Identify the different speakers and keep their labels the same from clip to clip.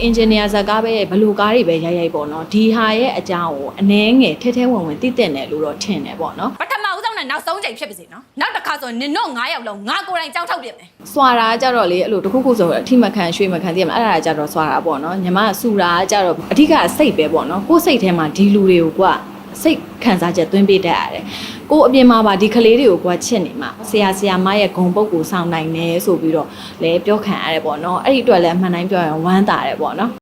Speaker 1: အင်ဂျင်နီယာဇာကားပဲဘလူကားတွေပဲရိုက်ရိုက်ပေါ့နော်ဒီဟာရဲ့အကြောင်းကိုအနှဲငယ်ထဲထဲဝင်ဝင်သိတဲ့တယ်လို့တော့ထင်တယ်ပေါ့နော်
Speaker 2: ပထမဦးဆုံးနဲ့နောက်ဆုံးချိန်ဖြစ်ပါစေနော်နောက်တစ်ခါဆိုရင်နင်တို့9ယောက်လုံးငါကိုယ်တိုင်ကြောက်ထုတ်ပြမယ်
Speaker 1: စွာတာကြတော့လေအဲ့လိုတစ်ခုခုဆိုအထိမခံရွှေမခံသိရမှာအဲ့ဒါကြတော့စွာတာပေါ့နော်ညီမကစူတာကြတော့အဓိကစိတ်ပဲပေါ့နော်ကိုယ်စိတ်ထဲမှာဒီလူတွေကိုက စိတ်ခံစားချက်သွင်းပေးတတ်ရတယ်ကိုယ်အပြင်မှာပါဒီကလေးတွေကိုကချစ်နေမှာဆရာဆရာမရဲ့ဂုံပုတ်ကိုစောင့်နိုင်တယ်ဆိုပြီးတော့လည်းပြောခံရတယ်ပေါ့နော်အဲ့ဒီအတွက်လည်းအမှန်တိုင်းပြောရင်ဝမ်းသာတယ်ပေါ့နော်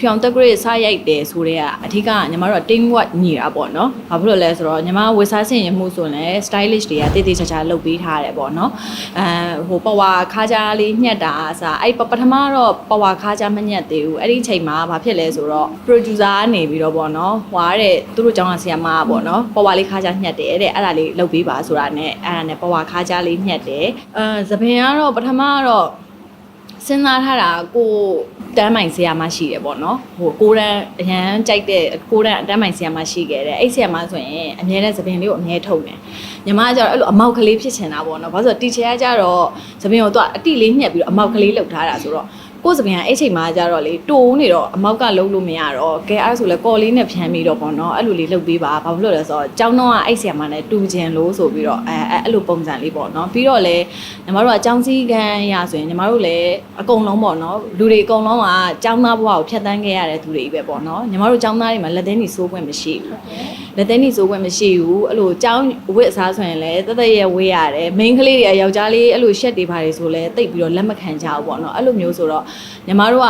Speaker 1: ဖြောင်တက်ဂရိတ်စားရိုက်တယ်ဆိုတော့အထူးကညီမတို့က team work ညီတာပေါ့နော်။ဘာဖြစ်လို့လဲဆိုတော့ညီမဝက်စားစင်ရမှုဆိုရင် stylish တွေကတည်တည်ချာချာလုပ်ပေးထားတယ်ပေါ့နော်။အဲဟိုပဝါခါကြားလေးညှက်တာအစားအဲ့ပထမတော့ပဝါခါကြားမညှက်သေးဘူး။အဲ့ဒီအချိန်မှာဘာဖြစ်လဲဆိုတော့ producer ကနေပြီးတော့ပေါ့နော်။ဟွာတဲ့သူတို့ကျောင်းကဆရာမကပေါ့နော်။ပဝါလေးခါကြားညှက်တယ်တဲ့အဲ့ဒါလေးလုပ်ပေးပါဆိုတာနဲ့အဲ့ဒါနဲ့ပဝါခါကြားလေးညှက်တယ်။အဲသပင်ကတော့ပထမကတော့စဉ်းစားထားတာကို တန်းမိုင်ဆရာမရှိတယ်ပေါ့နော်ဟိုကိုရန်အရန်ကြိုက်တဲ့ကိုရန်အတန်းမိုင်ဆရာမရှိခဲ့တယ်အဲ့ဆရာမဆိုရင်အမြဲတမ်းသပင်လေးကိုအမြဲထုတ်တယ်ညီမကကျတော့အဲ့လိုအမောက်ကလေးဖြစ်ချင်တာပေါ့နော်ဘာလို့ဆိုတော့တီချာကကျတော့သပင်ကိုသူကအတိလေးညှက်ပြီးတော့အမောက်ကလေးလှုပ်ထားတာဆိုတော့ ကိုယ်စပင်ကအဲ့ချိန်မှာကျတော့လေတိုးနေတော့အမောက်ကလုံးလို့မရတော့ကဲအဲ့ဒါဆိုလဲကော်လေးနဲ့ဖြန်းပြီးတော့ပေါ့နော်အဲ့လိုလေးလှုပ်ပေးပါဘာဖြစ်လို့လဲဆိုတော့ကျောင်းတော့ကအဲ့ဆရာမနဲ့တူချင်လို့ဆိုပြီးတော့အဲအဲ့အဲ့လိုပုံစံလေးပေါ့နော်ပြီးတော့လေညီမတို့ကကျောင်းစည်းကမ်းရဆိုရင်ညီမတို့လည်းအကုန်လုံးပေါ့နော်လူတွေအကုန်လုံးကကျောင်းသားဘဝကိုဖျက်ဆီးခဲ့ရတဲ့သူတွေပဲပေါ့နော်ညီမတို့ကျောင်းသားတွေမှာလက်သိန်းကြီးစိုးခွင့်မရှိဘူး လက်သိန်းကြီးစိုးခွင့်မရှိဘူးအဲ့လိုကျောင်းဝစ်အစားဆိုရင်လည်းတသက်ရဲ့ဝေးရတယ် main ကလေးတွေကယောက်ျားလေးအဲ့လိုရှက်တွေပါတယ်ဆိုလဲတိတ်ပြီးတော့လက်မခံကြဘူးပေါ့နော်အဲ့လိုမျိုးဆိုတော့ညီမတို့က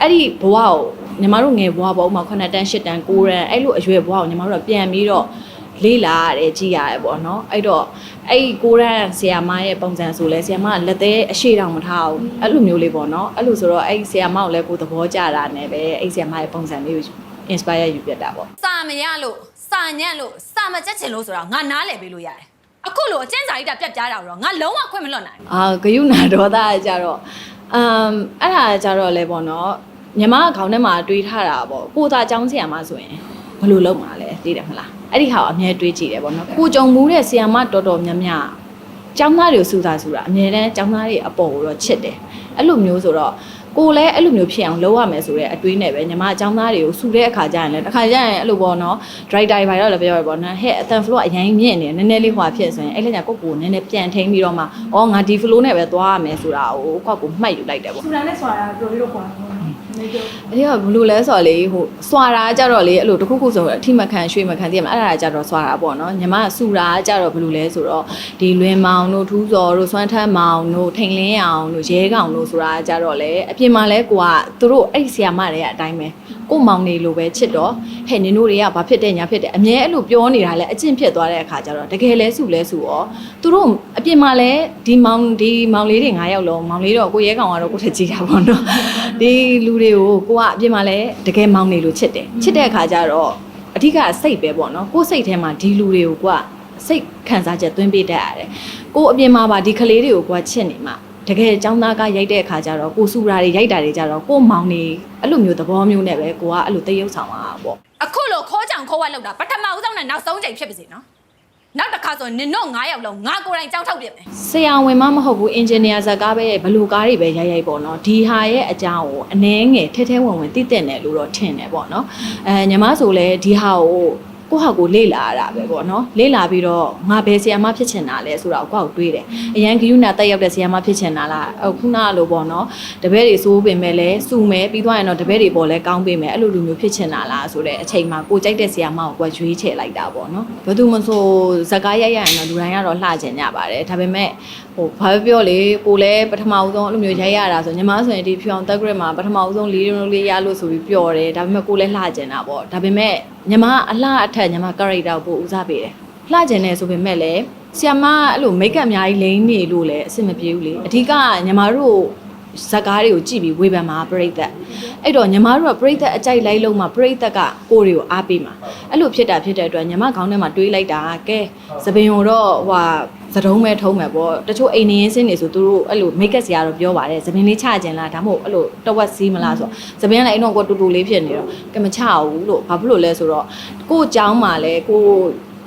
Speaker 1: အဲ့ဒီဘဝကိုညီမတို့ငယ်ဘဝပေါ့ဥပမာ9တန်း10တန်း9တန်းအဲ့လိုအရွယ်ဘဝကိုညီမတို့ကပြန်ပြီးတော့လေးလာရတယ်ကြည်ရတယ်ပေါ့နော်အဲ့တော့အဲ့ဒီကိုရန်ဆီယာမရဲ့ပုံစံဆိုလဲဆီယာမကလက်သေးအရှိတောင်မထားဘူးအဲ့လိုမျိုးလေးပေါ့နော်အဲ့လိုဆိုတော့အဲ့ဒီဆီယာမကိုလည်းကိုသဘောကျတာနဲ့ပဲအဲ့ဒီဆီယာမရဲ့ပုံစံလေးကို inspire ယူပြတာပေါ့
Speaker 2: စာမရလို့ စာညံ့လို့စာမကြက်ချင်လို့ဆိုတော့ငါနားလည်ပေးလို့ရတယ်အခုလိုအကျဉ်းစာရိတ္တပြတ်ပြားတာတော့ငါလုံးဝခွင့်မလွတ်နိုင်ဘူး
Speaker 1: အာဂယုနာဒေါသကကြတော့အမ်အဲ့ဒါကြတော့လဲပေါ့နော်ညီမကခေါင်းထဲမှာတွေးထားတာပေါ့ကိုသားចောင်းဆီယာမဆိုရင်ဘယ်လိုလုပ်မှာလဲသိတယ်မလားအဲ့ဒီဟာကိုအမြဲတွေးကြည့်တယ်ပေါ့နော်ကိုကြုံမှုတဲ့ဆီယာမတော်တော်များများကျောင်းသားတွေကိုစူတာစူတာအမြဲတမ်းကျောင်းသားတွေအပေါ်ကိုတော့ချစ်တယ်အဲ့လိုမျိုးဆိုတော့ ကိုလည်းအဲ့လိုမျိုးဖြစ်အောင်လုပ်ရမယ်ဆိုတဲ့အတွေးနဲ့ပဲညီမကျောင်းသားတွေကိုစူတဲ့အခါကျရင်လည်းတစ်ခါကျရင်အဲ့လိုပေါ့နော် driver ဘာတော့လည်းပြောရပေါ့နော်ဟဲ့အတန် flow အရင်မြင့်နေတယ်နည်းနည်းလေးဟွာဖြစ်ဆိုရင်အဲ့လည်းညာကိုကိုနည်းနည်းပြန်ထိန်းပြီးတော့မှအော်ငါဒီ flow နဲ့ပဲသွားရမယ်ဆိုတာကိုကိုကိုမှတ်ယူလိုက်တယ်ပေါ့
Speaker 3: ဆူတာနဲ့ဆွာတာတော်တော်လေးတော့ကွာတော့နေကြ
Speaker 1: အဲ့ဒီကဘလို့လဲဆိုတော့လေဟိုစွာတာကြတော့လေအဲ့လိုတစ်ခုခုဆိုအထိမခံရွှေမခံသိရမှာအဲ့ဒါကြတော့စွာတာပေါ့နော်ညီမကစူတာကြတော့ဘလို့လဲဆိုတော့ဒီလွင်မောင်တို့ထူးစော်တို့စွမ်းထမ်းမောင်တို့ထိန်လင်းအောင်တို့ရဲကောင်တို့ဆိုတာကြတော့လေအပြင်မှာလဲကိုကသူတို့အဲ့ဒီဆီယာမတွေကအတိုင်းပဲ ကိုမောင်နေလိုပဲချစ်တော့ဟဲ့နင်တို့တွေကဘာဖြစ်တဲ့ညာဖြစ်တဲ့အမြဲအဲ့လိုပြောနေတာလဲအကျင့်ဖြစ်သွားတဲ့အခါကျတော့တကယ်လဲစုလဲစုရောသူတို့အပြင်မှာလဲဒီမောင်ဒီမောင်လေးတွေ9ယောက်လုံးမောင်လေးတော့ကိုရဲကောင်ကတော့ကိုထက်ကြီးတာပေါ့နော်ဒီလူတွေကိုကိုကအပြင်မှာလဲတကယ်မောင်နေလို့ချစ်တယ်ချစ်တဲ့အခါကျတော့အဓိကစိတ်ပဲပေါ့နော်ကိုယ်စိတ်ထဲမှာဒီလူတွေကိုကိုကစိတ်ခံစားချက်သွင်းပေးတတ်ရတယ်ကိုအပြင်မှာပါဒီကလေးတွေကိုကိုကချစ်နေမှာ တကယ်ចောင်းသားကရိုက်တဲ့အခါကျတော့ကိုစူရာတွေရိုက်တာတွေကျတော့ကိုမောင်နေအဲ့လိုမျိုးသဘောမျိုးနဲ့ပဲကိုကအဲ့လိုတရုပ်ဆောင်တာပေါ့
Speaker 2: အခုလိုခိုးကြောင်ခိုးဝက်လောက်တာပထမဦးဆုံးနဲ့နောက်ဆုံးချိန်ဖြစ်ပါစေနော်နောက်တစ်ခါဆိုရင်နင်တို့9ယောက်လုံးငါကိုယ်တိုင်ကြောက်ထုတ်ပြမယ်
Speaker 1: ဆရာဝန်မမဟုတ်ဘူးအင်ဂျင်နီယာဇာကားပဲဘလူကားတွေပဲရိုက်ရိုက်ပေါ့နော်ဒီဟာရဲ့အကြောင်းကိုအနှဲငယ်ထဲထဲဝင်ဝင်သိတဲ့တယ်လို့တော့ထင်တယ်ပေါ့နော်အဲညီမဆိုလဲဒီဟာကို ကိုဟာကိုလေ့လာရတာပဲပေါ့နော်လေ့လာပြီးတော့ငါဘယ်ဆရာမဖြစ်ချင်တာလဲဆိုတာကိုကိုယ့်ကိုတွေးတယ်အရန်ဂယုနာတက်ရောက်တဲ့ဆရာမဖြစ်ချင်တာလားအခုနလိုပေါ့နော်တပည့်တွေစိုးပင်မဲ့လဲစုမယ်ပြီးသွားရင်တော့တပည့်တွေပေါ်လဲကောင်းပေးမယ်အဲ့လိုလူမျိုးဖြစ်ချင်တာလားဆိုတဲ့အချိန်မှာကိုကြိုက်တဲ့ဆရာမကိုကိုကရွေးချယ်လိုက်တာပေါ့နော်ဘယ်သူမှဆိုဇကားရိုက်ရရင်တော့လူတိုင်းကတော့လှကျင်ကြပါတယ်ဒါပေမဲ့ဟို ဘာပဲပြောလေကိုလည်းပထမဦးဆုံးအဲ့လိုမျိုးရိုက်ရတာဆိုညီမဆိုရင်ဒီဖြူအောင်တက်ဂရက်မှာပထမဦးဆုံးလေးလုံးလေးရလို့ဆိုပြီးပြောတယ်ဒါပေမဲ့ကိုလည်းလှကျင်တာပေါ့ဒါပေမဲ့ညီမအလှအထက်ညီမ character ကိုပိုဦးစားပေးတယ်လှကျင်တယ်ဆိုပေမဲ့လည်းဆီယမအဲ့လိုမိတ်ကပ်အများကြီးလိမ့်နေလို့လည်းအဆင်မပြေဘူးလေအဓိကညီမတို့ဇက်ကားတွေကိုကြည့်ပြီးဝေဖန်မှာပြိသက်အဲ့တော့ညီမတို့ကပြိသက်အကြိုက်လိုက်လုံးမှာပြိသက်ကကိုတွေကိုအားပေးမှာအဲ့လိုဖြစ်တာဖြစ်တဲ့အတွက်ညီမခေါင်းထဲမှာတွေးလိုက်တာကဲသပင်ကိုတော့ဟွာ သတုံးပဲထုံးမယ်ပေါ့တချို့အိမ်နေရင်းစင်းနေဆိုသူတို့အဲ့လို make up စရာတော့ပြောပါတယ်သမင်းလေးချခြင်းလားဒါမှမဟုတ်အဲ့လိုတဝက်စီးမလားဆိုတော့သမင်းကလည်းအိမ်တော့ကိုတူတူလေးဖြစ်နေတော့ကမချဘူးလို့ဘာဖြစ်လို့လဲဆိုတော့ကို့အကြောင်းမှလည်းကို့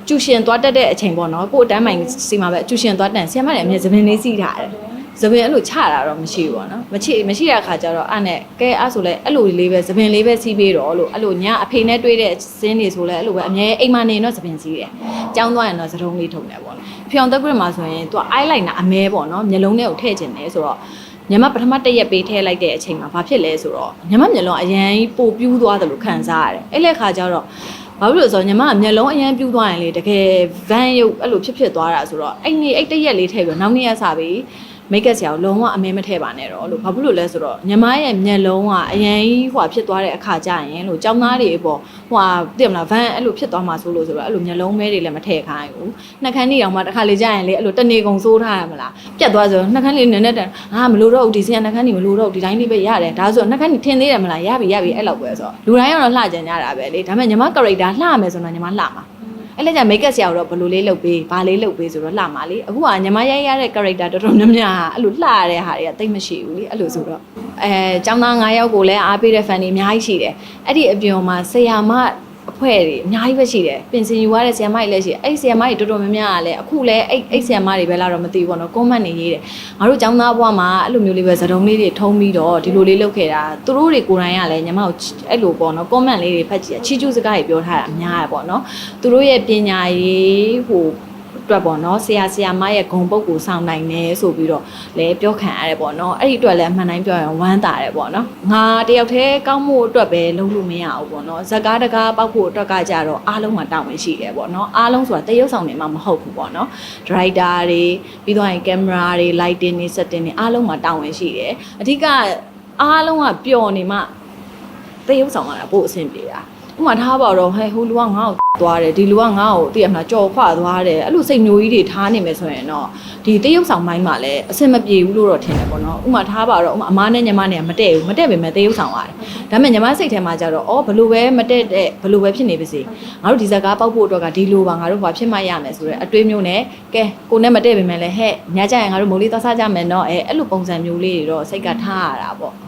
Speaker 1: ကျူရှင်သွားတက်တဲ့အချိန်ပေါ့နော်ကို့အတန်းမိုင်စီမှာပဲကျူရှင်သွားတက်ဆီယမလည်းအမြဲသမင်းလေးစီးထားတယ် သပင်အဲ့လိုချတာတော့မရှိဘူးပေါ့နော်မချမရှိတဲ့အခါကျတော့အဲ့နဲ့ကဲအဲ့ဆိုလဲအဲ့လိုလေးပဲသပင်လေးပဲစီးပေးတော့လို့အဲ့လိုညအဖေနဲ့တွေ့တဲ့စင်းတွေဆိုလဲအဲ့လိုပဲအမြဲအိမ်မနေတော့သပင်စီးတယ်ကြောင်းသွားရင်တော့သတုံးလေးထုံတယ်ပေါ့နော်ဖျောင်တက်ဂရစ်မှာဆိုရင်သူက eyeliner အမဲပေါ့နော်မျက်လုံးထဲကိုထည့်ကျင်တယ်ဆိုတော့ညမပထမတစ်ရက်ပေးထည့်လိုက်တဲ့အချိန်မှာဘာဖြစ်လဲဆိုတော့ညမမျက်လုံးအရန်ပိုပြူးသွားတယ်လို့ခံစားရတယ်အဲ့လက်ခါကျတော့ဘာဖြစ်လို့လဲဆိုတော့ညီမကမျက်လုံးအရန်ပြူးသွားရင်လေတကယ်ဗန်ရုပ်အဲ့လိုဖြစ်ဖြစ်သွားတာဆိုတော့အဲ့နေ့အဲ့တစ်ရက်လေးထည့်ပြီးတော့နောက်နေ့ရက်စားပြီး မိတ်ကပ်ဆရာကိုလုံးဝအမဲမထည့်ပါနဲ့တော့လို့ဘာဖြစ်လို့လဲဆိုတော့ညီမရဲ့မျက်လုံးကအရန်ကြီးဟိုဖြစ်သွားတဲ့အခါကျရင်လို့ចောင်းသားတွေပေါ့ဟိုဟာသိမလားဗန်အဲ့လိုဖြစ်သွားမှာဆိုလို့ဆိုတော့အဲ့လိုမျက်လုံးမဲတွေလည်းမထည့်ခိုင်းဘူးနှာခမ်းကြီးအောင်မှတစ်ခါလေကြာရင်လေအဲ့လိုတနေကုန်စိုးထားရမလားပြတ်သွားဆိုနှာခမ်းလေးနည်းနည်းတန်အာမလို့တော့ဘူးဒီစင်ကနှာခမ်းကြီးမလို့တော့ဘူးဒီတိုင်းလေးပဲရတယ်ဒါဆိုနှာခမ်းကြီးထင်သေးတယ်မလားရပြီရပြီအဲ့လောက်ပဲဆိုတော့လူတိုင်းကတော့လှကြင်ကြတာပဲလေဒါပေမဲ့ညီမ character လှမယ်ဆိုတော့ညီမလှမှာ အဲ့လက်ကျမိတ်ကပ်ဆရာတို့ဘယ်လိုလေးလုပ်ပေးဘာလေးလုပ်ပေးဆိုတော့လှမှာလေအခုကညီမရိုက်ရတဲ့ character တော်တော်များများကအဲ့လိုလှရတဲ့ဟာတွေကတိတ်မရှိဘူးလေအဲ့လိုဆိုတော့အဲចောင်းသား9ယောက်ကိုလည်းအားပေးတဲ့ fan တွေအများကြီးရှိတယ်အဲ့ဒီအပြင်မှာဆရာမ အဖွဲ့တွေအများကြီးပဲရှိတယ်ပင်စင်ယူရတဲ့ဆရာမတွေလည်းရှိတယ်အဲ့ဒီဆရာမတွေတော်တော်များများကလည်းအခုလည်းအဲ့အဲ့ဆရာမတွေပဲလာတော့မသိဘူးပေါ့နော် comment တွေရေးတယ်ငါတို့ចောင်းသားဘွားမှာအဲ့လိုမျိုးလေးပဲသတုံးလေးတွေထုံးပြီးတော့ဒီလိုလေးလုပ်ခဲ့တာသူတို့တွေကိုယ်တိုင်ကလည်းညီမကိုအဲ့လိုပေါ့နော် comment လေးတွေဖတ်ကြည့်ချီကျူးစကားတွေပြောထားတာအများရပေါ့နော်သူတို့ရဲ့ပညာရေးဟို အတွက်ပေါ့နော်ဆရာဆရာမရဲ့ဂုံပုတ်ကိုစောင့်နိုင်တယ်ဆိုပြီးတော့လည်းပြောခံရတယ်ပေါ့နော်အဲ့ဒီအတွက်လည်းအမှန်တိုင်းပြောရင်ဝမ်းသာတယ်ပေါ့နော်ငါတယောက်တည်းကောင်းမှုအတွက်ပဲလုပ်လို့မရဘူးပေါ့နော်ဇက်ကားတကားပောက်ဖို့အတွက်ကကြတော့အားလုံးမှာတောင်းဝင်ရှိတယ်ပေါ့နော်အားလုံးဆိုတာတရုပ်ဆောင်နေမှမဟုတ်ဘူးပေါ့နော်ဒရိုက်တာတွေပြီးတော့ရင်ကင်မရာတွေ lighting တွေ setting တွေအားလုံးမှာတောင်းဝင်ရှိတယ်အဓိကအားလုံးကပျော်နေမှတရုပ်ဆောင်ရတာပို့အဆင်ပြေတာ ဥပမာထားပါတော့ဟဲ့ဟိုလူကငါ့ကိုသွားတယ်ဒီလူကငါ့ကိုတည်ရမလားကြော်ခွသွားတယ်အဲ့လိုစိတ်မျိုးကြီးတွေထားနေမယ်ဆိုရင်တော့ဒီတရုပ်ဆောင်ပိုင်းမှာလည်းအဆင်မပြေဘူးလို့တော့ထင်တယ်ပေါ့နော်ဥပမာထားပါတော့ဥပမာအမားနဲ့ညီမနဲ့ကမတည့်ဘူးမတည့်ပေမဲ့တရုပ်ဆောင်ရတယ်ဒါပေမဲ့ညီမစိတ်ထဲမှာကြတော့အော်ဘလို့ပဲမတည့်တဲ့ဘလို့ပဲဖြစ်နေပါစေငါတို့ဒီဇာကားပောက်ဖို့အတွက်ကဒီလိုပါငါတို့ဘာဖြစ်မှရမယ်ဆိုတော့အတွေးမျိုးနဲ့ကဲကိုနဲ့မတည့်ပေမဲ့လည်းဟဲ့ညကြရင်ငါတို့မိုးလေးသွားစားကြမယ်နော်အဲအဲ့လိုပုံစံမျိုးလေးတွေတော့စိတ်ကထားရတာပေါ့